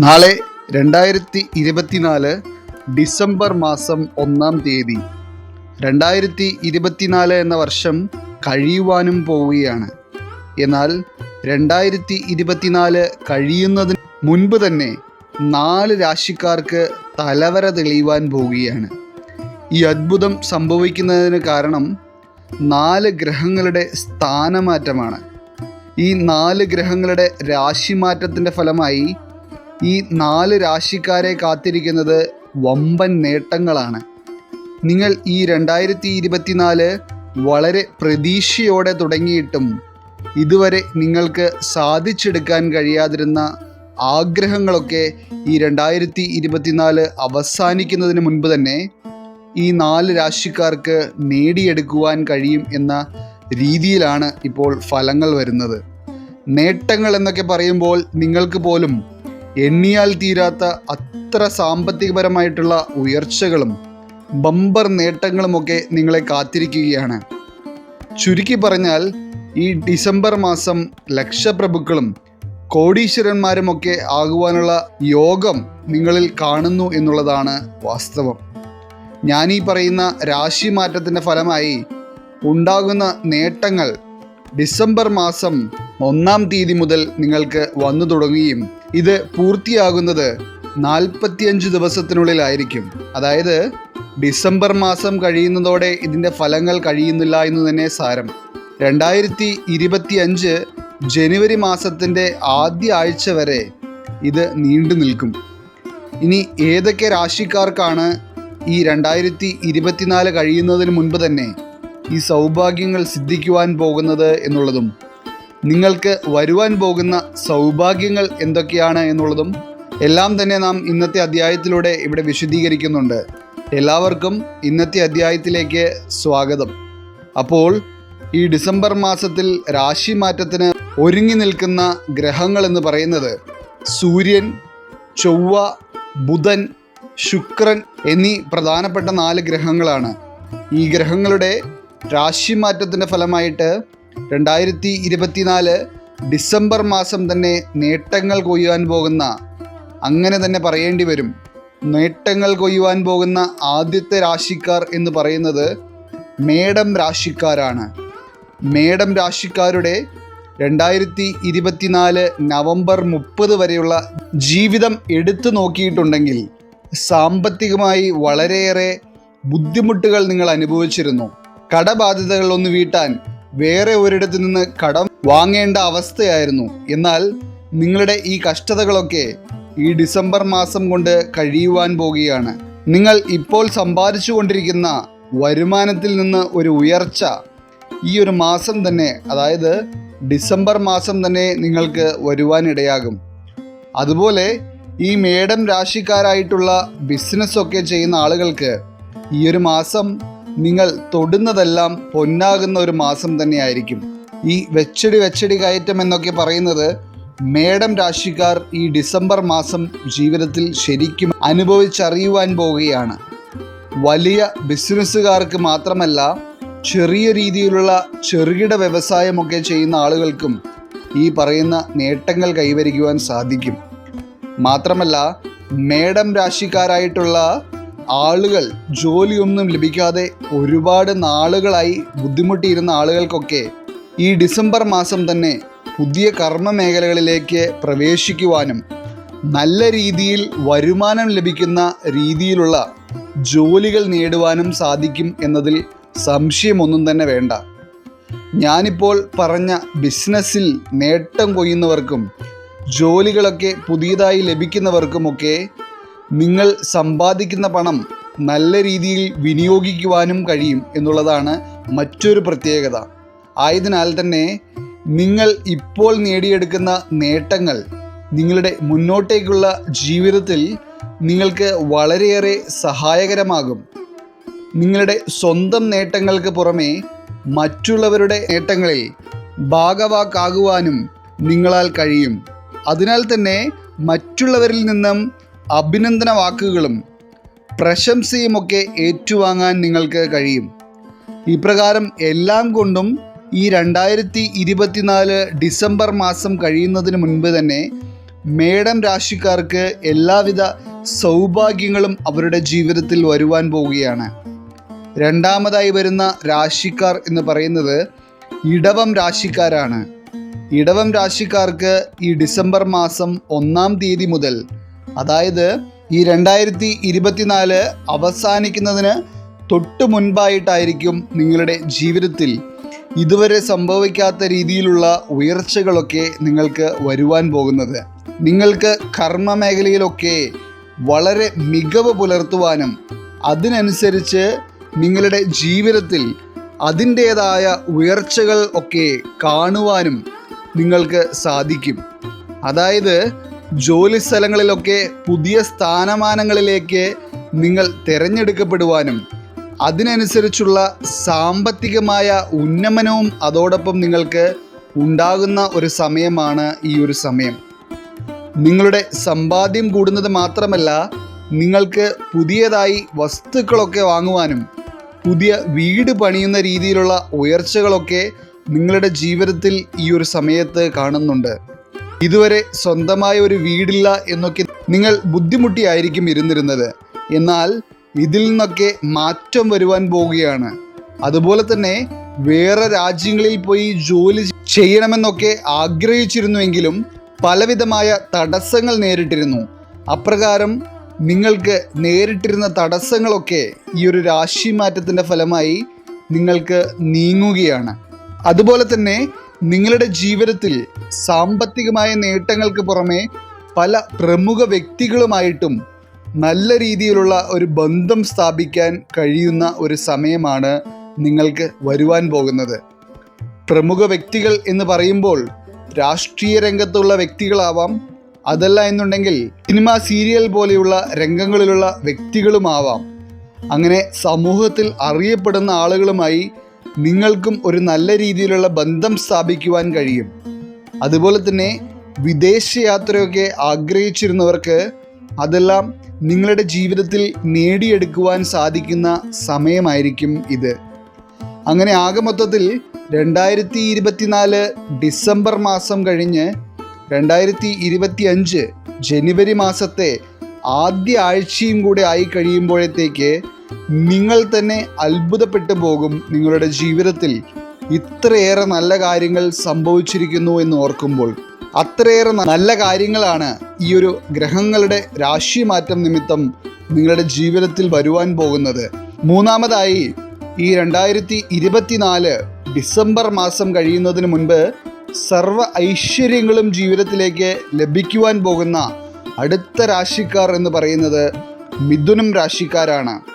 നാളെ രണ്ടായിരത്തി ഇരുപത്തിനാല് ഡിസംബർ മാസം ഒന്നാം തീയതി. രണ്ടായിരത്തി ഇരുപത്തിനാല് എന്ന വർഷം കഴിയുവാനും പോവുകയാണ്. എന്നാൽ രണ്ടായിരത്തി ഇരുപത്തിനാല് കഴിയുന്നതിന് മുൻപ് തന്നെ നാല് രാശിക്കാർക്ക് തലവര തെളിയുവാൻ പോവുകയാണ്. ഈ അത്ഭുതം സംഭവിക്കുന്നതിന് കാരണം നാല് ഗ്രഹങ്ങളുടെ സ്ഥാനമാറ്റമാണ്. ഈ നാല് ഗ്രഹങ്ങളുടെ രാശിമാറ്റത്തിന്റെ ഫലമായി ഈ നാല് രാശിക്കാരെ കാത്തിരിക്കുന്നത് വമ്പൻ നേട്ടങ്ങളാണ്. നിങ്ങൾ ഈ രണ്ടായിരത്തി ഇരുപത്തിനാല് വളരെ പ്രതീക്ഷയോടെ തുടങ്ങിയിട്ടും ഇതുവരെ നിങ്ങൾക്ക് സാധിച്ചെടുക്കാൻ കഴിയാതിരുന്ന ആഗ്രഹങ്ങളൊക്കെ ഈ രണ്ടായിരത്തി ഇരുപത്തിനാല് അവസാനിക്കുന്നതിന് മുൻപ് തന്നെ ഈ നാല് രാശിക്കാർക്ക് നേടിയെടുക്കുവാൻ കഴിയും എന്ന രീതിയിലാണ് ഇപ്പോൾ ഫലങ്ങൾ വരുന്നത്. നേട്ടങ്ങൾ എന്നൊക്കെ പറയുമ്പോൾ നിങ്ങൾക്ക് പോലും എണ്ണിയാൽ തീരാത്ത അത്ര സാമ്പത്തികപരമായിട്ടുള്ള ഉയർച്ചകളും ബമ്പർ നേട്ടങ്ങളുമൊക്കെ നിങ്ങളെ കാത്തിരിക്കുകയാണ്. ചുരുക്കി പറഞ്ഞാൽ ഈ ഡിസംബർ മാസം ലക്ഷപ്രഭുക്കളും കോടീശ്വരന്മാരുമൊക്കെ ആകുവാനുള്ള യോഗം നിങ്ങളിൽ കാണുന്നു എന്നുള്ളതാണ് വാസ്തവം. ഞാനീ പറയുന്ന രാശി മാറ്റത്തിന്റെ ഫലമായി ഉണ്ടാകുന്ന നേട്ടങ്ങൾ ഡിസംബർ മാസം ഒന്നാം തീയതി മുതൽ നിങ്ങൾക്ക് വന്നു തുടങ്ങുകയും ഇത് പൂർത്തിയാകുന്നത് നാൽപ്പത്തിയഞ്ച് ദിവസത്തിനുള്ളിലായിരിക്കും. അതായത് ഡിസംബർ മാസം കഴിയുന്നതോടെ ഇതിന്റെ ഫലങ്ങൾ കഴിയുന്നില്ല എന്ന് തന്നെ സാരം. രണ്ടായിരത്തി ഇരുപത്തി അഞ്ച് ജനുവരി മാസത്തിന്റെ ആദ്യ ആഴ്ച വരെ ഇത് നീണ്ടു നിൽക്കും. ഇനി ഏതൊക്കെ രാശിക്കാർക്കാണ് ഈ രണ്ടായിരത്തി ഇരുപത്തിനാല് കഴിയുന്നതിന് മുൻപ് തന്നെ ഈ സൗഭാഗ്യങ്ങൾ സിദ്ധിക്കുവാൻ പോകുന്നത് എന്നുള്ളതും നിങ്ങൾക്ക് വരുവാൻ പോകുന്ന സൗഭാഗ്യങ്ങൾ എന്തൊക്കെയാണ് എന്നുള്ളതും എല്ലാം തന്നെ നാം ഇന്നത്തെ അധ്യായത്തിലൂടെ ഇവിടെ വിശദീകരിക്കുന്നുണ്ട്. എല്ലാവർക്കും ഇന്നത്തെ അധ്യായത്തിലേക്ക് സ്വാഗതം. അപ്പോൾ ഈ ഡിസംബർ മാസത്തിൽ രാശി മാറ്റത്തിന് ഒരുങ്ങി നിൽക്കുന്ന ഗ്രഹങ്ങൾ എന്ന് പറയുന്നത് സൂര്യൻ ചൊവ്വ ബുധൻ ശുക്രൻ എന്നീ പ്രധാനപ്പെട്ട നാല് ഗ്രഹങ്ങളാണ്. ഈ ഗ്രഹങ്ങളുടെ രാശിമാറ്റത്തിന്റെ ഫലമായിട്ട് രണ്ടായിരത്തി ഇരുപത്തിനാല് ഡിസംബർ മാസം തന്നെ നേട്ടങ്ങൾ കൊയ്യുവാൻ പോകുന്ന അങ്ങനെ തന്നെ പറയേണ്ടി വരും. നേട്ടങ്ങൾ കൊയ്യുവാൻ പോകുന്ന ആദ്യത്തെ രാശിക്കാർ എന്ന് പറയുന്നത് മേടം രാശിക്കാരാണ്. മേടം രാശിക്കാരുടെ രണ്ടായിരത്തി ഇരുപത്തിനാല് നവംബർ മുപ്പത് വരെയുള്ള ജീവിതം എടുത്തു നോക്കിയിട്ടുണ്ടെങ്കിൽ സാമ്പത്തികമായി വളരെയേറെ ബുദ്ധിമുട്ടുകൾ നിങ്ങൾ അനുഭവിച്ചിരുന്നു. കടബാധ്യതകളൊന്ന് വീട്ടാൻ വേറെ ഒരിടത്തു നിന്ന് കടം വാങ്ങേണ്ട അവസ്ഥയായിരുന്നു. എന്നാൽ നിങ്ങളുടെ ഈ കഷ്ടതകളൊക്കെ ഈ ഡിസംബർ മാസം കൊണ്ട് കഴിയുവാൻ പോകുകയാണ്. നിങ്ങൾ ഇപ്പോൾ സമ്പാദിച്ചു കൊണ്ടിരിക്കുന്ന വരുമാനത്തിൽ നിന്ന് ഒരു ഉയർച്ച ഈ ഒരു മാസം തന്നെ അതായത് ഡിസംബർ മാസം തന്നെ നിങ്ങൾക്ക് വരുവാനിടയാകും. അതുപോലെ ഈ മേഡം രാശിക്കാരായിട്ടുള്ള ബിസിനസ്സൊക്കെ ചെയ്യുന്ന ആളുകൾക്ക് ഈ ഒരു മാസം നിങ്ങൾ തൊടുന്നതെല്ലാം പൊന്നാകുന്ന ഒരു മാസം തന്നെയായിരിക്കും. ഈ വെച്ചടി വെച്ചടി കയറ്റം എന്നൊക്കെ പറയുന്നത് മേഡം രാശിക്കാർ ഈ ഡിസംബർ മാസം ജീവിതത്തിൽ ശരിക്കും അനുഭവിച്ചറിയുവാൻ പോവുകയാണ്. വലിയ ബിസിനസ്സുകാർക്ക് മാത്രമല്ല ചെറിയ രീതിയിലുള്ള ചെറുകിട വ്യവസായമൊക്കെ ചെയ്യുന്ന ആളുകൾക്കും ഈ പറയുന്ന നേട്ടങ്ങൾ കൈവരിക്കുവാൻ സാധിക്കും. മാത്രമല്ല മേഡം രാശിക്കാരായിട്ടുള്ള ആളുകൾ ജോലിയൊന്നും ലഭിക്കാതെ ഒരുപാട് നാളുകളായി ബുദ്ധിമുട്ടിയിരുന്ന ആളുകൾക്കൊക്കെ ഈ ഡിസംബർ മാസം തന്നെ പുതിയ കർമ്മ മേഖലകളിലേക്ക് പ്രവേശിക്കുവാനും നല്ല രീതിയിൽ വരുമാനം ലഭിക്കുന്ന രീതിയിലുള്ള ജോലികൾ നേടുവാനും സാധിക്കും എന്നതിൽ സംശയമൊന്നും തന്നെ വേണ്ട. ഞാനിപ്പോൾ പറഞ്ഞ ബിസിനസ്സിൽ നേട്ടം കൊയ്യുന്നവർക്കും ജോലികളൊക്കെ പുതിയതായി ലഭിക്കുന്നവർക്കുമൊക്കെ നിങ്ങൾ സമ്പാദിക്കുന്ന പണം നല്ല രീതിയിൽ വിനിയോഗിക്കുവാനും കഴിയും എന്നുള്ളതാണ് മറ്റൊരു പ്രത്യേകത. ആയതിനാൽ തന്നെ നിങ്ങൾ ഇപ്പോൾ നേടിയെടുക്കുന്ന നേട്ടങ്ങൾ നിങ്ങളുടെ മുന്നോട്ടേക്കുള്ള ജീവിതത്തിൽ നിങ്ങൾക്ക് വളരെയേറെ സഹായകരമാകും. നിങ്ങളുടെ സ്വന്തം നേട്ടങ്ങൾക്ക് പുറമെ മറ്റുള്ളവരുടെ നേട്ടങ്ങളിൽ ഭാഗവാക്കാകുവാനും നിങ്ങളാൽ കഴിയും. അതിനാൽ തന്നെ മറ്റുള്ളവരിൽ നിന്നും അഭിനന്ദന വാക്കുകളും പ്രശംസയുമൊക്കെ ഏറ്റുവാങ്ങാൻ നിങ്ങൾക്ക് കഴിയും. ഇപ്രകാരം എല്ലാം കൊണ്ടും ഈ രണ്ടായിരത്തി ഇരുപത്തിനാല് ഡിസംബർ മാസം കഴിയുന്നതിന് മുൻപ് തന്നെ മേടം രാശിക്കാർക്ക് എല്ലാവിധ സൗഭാഗ്യങ്ങളും അവരുടെ ജീവിതത്തിൽ വരുവാൻ പോവുകയാണ്. രണ്ടാമതായി വരുന്ന രാശിക്കാർ എന്ന് പറയുന്നത് ഇടവം രാശിക്കാരാണ്. ഇടവം രാശിക്കാർക്ക് ഈ ഡിസംബർ മാസം ഒന്നാം തീയതി മുതൽ അതായത് ഈ രണ്ടായിരത്തി ഇരുപത്തിനാല് അവസാനിക്കുന്നതിന് തൊട്ട് മുൻപായിട്ടായിരിക്കും നിങ്ങളുടെ ജീവിതത്തിൽ ഇതുവരെ സംഭവിക്കാത്ത രീതിയിലുള്ള ഉയർച്ചകളൊക്കെ നിങ്ങൾക്ക് വരുവാൻ പോകുന്നത്. നിങ്ങൾക്ക് കർമ്മ മേഖലയിലൊക്കെ വളരെ മികവ് പുലർത്തുവാനും അതിനനുസരിച്ച് നിങ്ങളുടെ ജീവിതത്തിൽ അതിന്റേതായ ഉയർച്ചകൾ ഒക്കെ കാണുവാനും നിങ്ങൾക്ക് സാധിക്കും. അതായത് ജോലി സ്ഥലങ്ങളിലൊക്കെ പുതിയ സ്ഥാനമാനങ്ങളിലേക്ക് നിങ്ങൾ തിരഞ്ഞെടുക്കപ്പെടുവാനും അതിനനുസരിച്ചുള്ള സാമ്പത്തികമായ ഉന്നമനവും അതോടൊപ്പം നിങ്ങൾക്ക് ഉണ്ടാകുന്ന ഒരു സമയമാണ് ഈ ഒരു സമയം. നിങ്ങളുടെ സമ്പാദ്യം കൂടുന്നത് മാത്രമല്ല നിങ്ങൾക്ക് പുതിയതായി വസ്തുക്കളൊക്കെ വാങ്ങുവാനും പുതിയ വീട് പണിയുന്ന രീതിയിലുള്ള ഉയർച്ചകളൊക്കെ നിങ്ങളുടെ ജീവിതത്തിൽ ഈ ഒരു സമയത്ത് കാണുന്നുണ്ട്. ഇതുവരെ സ്വന്തമായ ഒരു വീടില്ല എന്നൊക്കെ നിങ്ങൾ ബുദ്ധിമുട്ടിയായിരിക്കും ഇരുന്നിരുന്നത്. എന്നാൽ ഇതിൽ നിന്നൊക്കെ മാറ്റം വരുവാൻ പോവുകയാണ്. അതുപോലെ തന്നെ വേറെ രാജ്യങ്ങളിൽ പോയി ജോലി ചെയ്യണമെന്നൊക്കെ ആഗ്രഹിച്ചിരുന്നുവെങ്കിലും പലവിധമായ തടസ്സങ്ങൾ നേരിട്ടിരുന്നു. അപ്രകാരം നിങ്ങൾക്ക് നേരിട്ടിരുന്ന തടസ്സങ്ങളൊക്കെ ഈ ഒരു രാശി മാറ്റത്തിന്റെ ഫലമായി നിങ്ങൾക്ക് നീങ്ങുകയാണ്. അതുപോലെ തന്നെ നിങ്ങളുടെ ജീവിതത്തിൽ സാമ്പത്തികമായ നേട്ടങ്ങൾക്ക് പുറമെ പല പ്രമുഖ വ്യക്തികളുമായിട്ടും നല്ല രീതിയിലുള്ള ഒരു ബന്ധം സ്ഥാപിക്കാൻ കഴിയുന്ന ഒരു സമയമാണ് നിങ്ങൾക്ക് വരുവാൻ പോകുന്നത്. പ്രമുഖ വ്യക്തികൾ എന്ന് പറയുമ്പോൾ രാഷ്ട്രീയ രംഗത്തുള്ള വ്യക്തികളാവാം അതല്ല എന്നുണ്ടെങ്കിൽ സിനിമ സീരിയൽ പോലെയുള്ള രംഗങ്ങളിലുള്ള വ്യക്തികളുമാവാം. അങ്ങനെ സമൂഹത്തിൽ അറിയപ്പെടുന്ന ആളുകളുമായി നിങ്ങൾക്കും ഒരു നല്ല രീതിയിലുള്ള ബന്ധം സ്ഥാപിക്കുവാൻ കഴിയും. അതുപോലെ തന്നെ വിദേശയാത്രയൊക്കെ ആഗ്രഹിച്ചിരുന്നവർക്ക് അതെല്ലാം നിങ്ങളുടെ ജീവിതത്തിൽ നേടിയെടുക്കുവാൻ സാധിക്കുന്ന സമയമായിരിക്കും ഇത്. അങ്ങനെ ആകെ മൊത്തത്തിൽ രണ്ടായിരത്തി ഇരുപത്തിനാല് ഡിസംബർ മാസം കഴിഞ്ഞ് രണ്ടായിരത്തി ഇരുപത്തി അഞ്ച് ജനുവരി മാസത്തെ ആദ്യ ആഴ്ചയും കൂടെ ആയി കഴിയുമ്പോഴത്തേക്ക് നിങ്ങൾ തന്നെ അത്ഭുതപ്പെട്ടു പോകും നിങ്ങളുടെ ജീവിതത്തിൽ. ഇത്രയേറെ നല്ല കാര്യങ്ങൾ സംഭവിച്ചിരിക്കുന്നു എന്ന് ഓർക്കുമ്പോൾ അത്രയേറെ നല്ല കാര്യങ്ങളാണ് ഈ ഒരു ഗ്രഹങ്ങളുടെ രാശിമാറ്റം നിമിത്തം നിങ്ങളുടെ ജീവിതത്തിൽ വരുവാൻ പോകുന്നത്. മൂന്നാമതായി ഈ രണ്ടായിരത്തി ഇരുപത്തിനാല് ഡിസംബർ മാസം കഴിയുന്നതിന് മുൻപ് സർവ ഐശ്വര്യങ്ങളും ജീവിതത്തിലേക്ക് ലഭിക്കുവാൻ പോകുന്ന അടുത്ത രാശിക്കാർ എന്ന് പറയുന്നത് മിഥുനം രാശിക്കാരാണ്.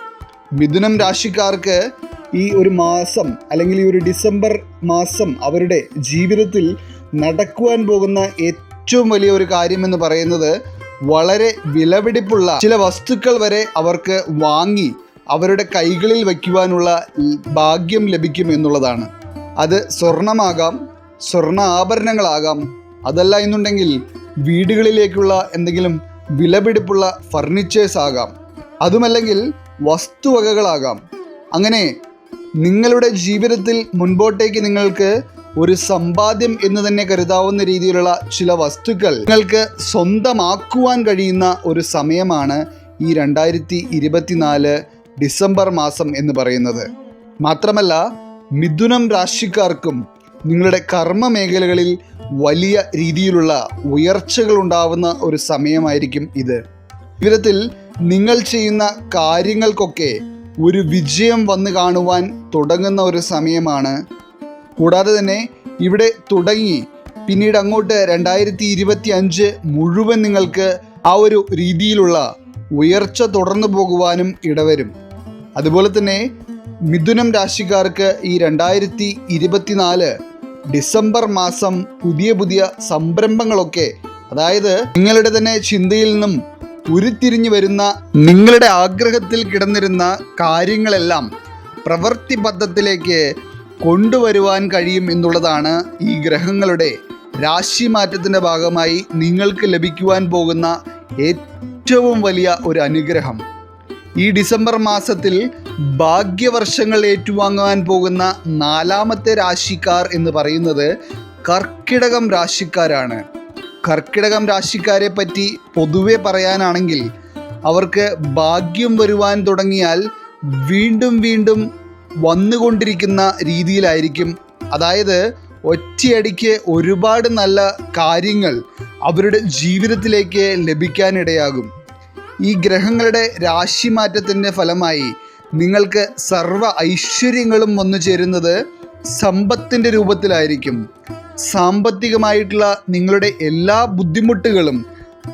മിഥുനം രാശിക്കാർക്ക് ഈ ഒരു മാസം അല്ലെങ്കിൽ ഈ ഒരു ഡിസംബർ മാസം അവരുടെ ജീവിതത്തിൽ നടക്കുവാൻ പോകുന്ന ഏറ്റവും വലിയ ഒരു കാര്യമെന്ന് പറയുന്നത് വളരെ വിലപിടിപ്പുള്ള ചില വസ്തുക്കൾ വരെ അവർക്ക് വാങ്ങി അവരുടെ കൈകളിൽ വയ്ക്കുവാനുള്ള ഭാഗ്യം ലഭിക്കും എന്നുള്ളതാണ്. അത് സ്വർണമാകാം സ്വർണ ആഭരണങ്ങളാകാം. അതല്ല എന്നുണ്ടെങ്കിൽ വീടുകളിലേക്കുള്ള എന്തെങ്കിലും വിലപിടിപ്പുള്ള ഫർണിച്ചേഴ്സ് ആകാം. അതുമല്ലെങ്കിൽ വസ്തുവകകളാകാം. അങ്ങനെ നിങ്ങളുടെ ജീവിതത്തിൽ മുൻപോട്ടേക്ക് നിങ്ങൾക്ക് ഒരു സമ്പാദ്യം എന്ന് തന്നെ കരുതാവുന്ന രീതിയിലുള്ള ചില വസ്തുക്കൾ നിങ്ങൾക്ക് സ്വന്തമാക്കുവാൻ കഴിയുന്ന ഒരു സമയമാണ് ഈ രണ്ടായിരത്തി ഇരുപത്തിനാല് ഡിസംബർ മാസം എന്ന് പറയുന്നത്. മാത്രമല്ല മിഥുനം രാശിക്കാർക്കും നിങ്ങളുടെ കർമ്മ മേഖലകളിൽ വലിയ രീതിയിലുള്ള ഉയർച്ചകൾ ഉണ്ടാവുന്ന ഒരു സമയമായിരിക്കും ഇത്. ജീവിതത്തിൽ നിങ്ങൾ ചെയ്യുന്ന കാര്യങ്ങൾക്കൊക്കെ ഒരു വിജയം വന്നു കാണുവാൻ തുടങ്ങുന്ന ഒരു സമയമാണ്. കൂടാതെ തന്നെ ഇവിടെ തുടങ്ങി പിന്നീട് അങ്ങോട്ട് രണ്ടായിരത്തി ഇരുപത്തി അഞ്ച് മുഴുവൻ നിങ്ങൾക്ക് ആ ഒരു രീതിയിലുള്ള ഉയർച്ച തുടർന്നു പോകുവാനും ഇടവരും. അതുപോലെ തന്നെ മിഥുനം രാശിക്കാർക്ക് ഈ രണ്ടായിരത്തി ഇരുപത്തിനാല് ഡിസംബർ മാസം പുതിയ പുതിയ സംരംഭങ്ങളൊക്കെ അതായത് നിങ്ങളുടെ തന്നെ ചിന്തയിൽ നിന്നും ഉരുത്തിരിഞ്ഞു വരുന്ന നിങ്ങളുടെ ആഗ്രഹത്തിൽ കിടന്നിരുന്ന കാര്യങ്ങളെല്ലാം പ്രവൃത്തിബദ്ധത്തിലേക്ക് കൊണ്ടുവരുവാൻ കഴിയും എന്നുള്ളതാണ് ഈ ഗ്രഹങ്ങളുടെ രാശി രാശിമാറ്റത്തിന്റെ ഭാഗമായി നിങ്ങൾക്ക് ലഭിക്കുവാൻ പോകുന്ന ഏറ്റവും വലിയ ഒരു അനുഗ്രഹം. ഈ ഡിസംബർ മാസത്തിൽ ഭാഗ്യവർഷങ്ങൾ ഏറ്റുവാങ്ങുവാൻ പോകുന്ന നാലാമത്തെ രാശിക്കാർ എന്ന് പറയുന്നത് കർക്കിടകം രാശിക്കാരാണ്. കർക്കിടകം രാശിക്കാരെ പറ്റി പൊതുവെ പറയാനാണെങ്കിൽ അവർക്ക് ഭാഗ്യം വരുവാൻ തുടങ്ങിയാൽ വീണ്ടും വീണ്ടും വന്നുകൊണ്ടിരിക്കുന്ന രീതിയിലായിരിക്കും. അതായത് ഒറ്റയടിക്ക് ഒരുപാട് നല്ല കാര്യങ്ങൾ അവരുടെ ജീവിതത്തിലേക്ക് ലഭിക്കാനിടയാകും. ഈ ഗ്രഹങ്ങളുടെ രാശി രാശിമാറ്റത്തിന്റെ ഫലമായി നിങ്ങൾക്ക് സർവ ഐശ്വര്യങ്ങളും വന്നു ചേരുന്നത് സമ്പത്തിന്റെ രൂപത്തിലായിരിക്കും. സാമ്പത്തികമായിട്ടുള്ള നിങ്ങളുടെ എല്ലാ ബുദ്ധിമുട്ടുകളും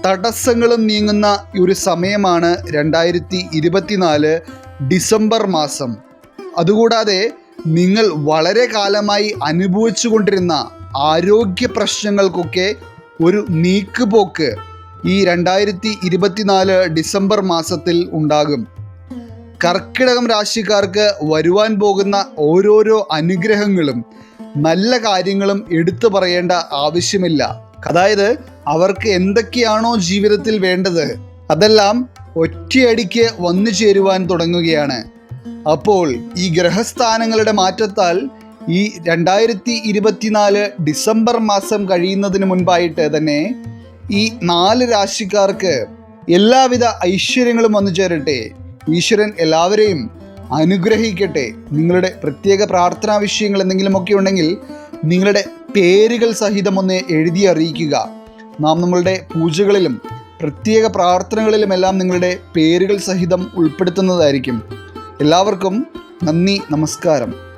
തടസ്സങ്ങളും നീങ്ങുന്ന ഒരു സമയമാണ് രണ്ടായിരത്തി ഇരുപത്തിനാല് ഡിസംബർ മാസം. അതുകൂടാതെ നിങ്ങൾ വളരെ കാലമായി അനുഭവിച്ചു കൊണ്ടിരുന്ന ആരോഗ്യ പ്രശ്നങ്ങൾക്കൊക്കെ ഒരു നീക്കുപോക്ക് ഈ രണ്ടായിരത്തി ഇരുപത്തിനാല് ഡിസംബർ മാസത്തിൽ ഉണ്ടാകും. കർക്കിടകം രാശിക്കാർക്ക് വരുവാൻ പോകുന്ന ഓരോരോ അനുഗ്രഹങ്ങളും നല്ല കാര്യങ്ങളും എടുത്തു പറയേണ്ട ആവശ്യമില്ല. അതായത് അവർക്ക് എന്തൊക്കെയാണോ ജീവിതത്തിൽ വേണ്ടത് അതെല്ലാം ഒറ്റയടിക്ക് വന്നു ചേരുവാൻ തുടങ്ങുകയാണ്. അപ്പോൾ ഈ ഗ്രഹസ്ഥാനങ്ങളുടെ മാറ്റത്താൽ ഈ രണ്ടായിരത്തി ഇരുപത്തിനാല് ഡിസംബർ മാസം കഴിയുന്നതിന് മുൻപായിട്ട് തന്നെ ഈ നാല് രാശിക്കാർക്ക് എല്ലാവിധ ഐശ്വര്യങ്ങളും വന്നു ചേരട്ടെ. ഈശ്വരൻ എല്ലാവരെയും അനുഗ്രഹിക്കട്ടെ. നിങ്ങളുടെ പ്രത്യേക പ്രാർത്ഥനാ വിഷയങ്ങൾ എന്തെങ്കിലുമൊക്കെ ഉണ്ടെങ്കിൽ നിങ്ങളുടെ പേരുകൾ സഹിതം ഒന്ന് എഴുതി അറിയിക്കുക. നാം നമ്മളുടെ പൂജകളിലും പ്രത്യേക പ്രാർത്ഥനകളിലുമെല്ലാം നിങ്ങളുടെ പേരുകൾ സഹിതം ഉൾപ്പെടുത്തുന്നതായിരിക്കും. എല്ലാവർക്കും നന്ദി നമസ്കാരം.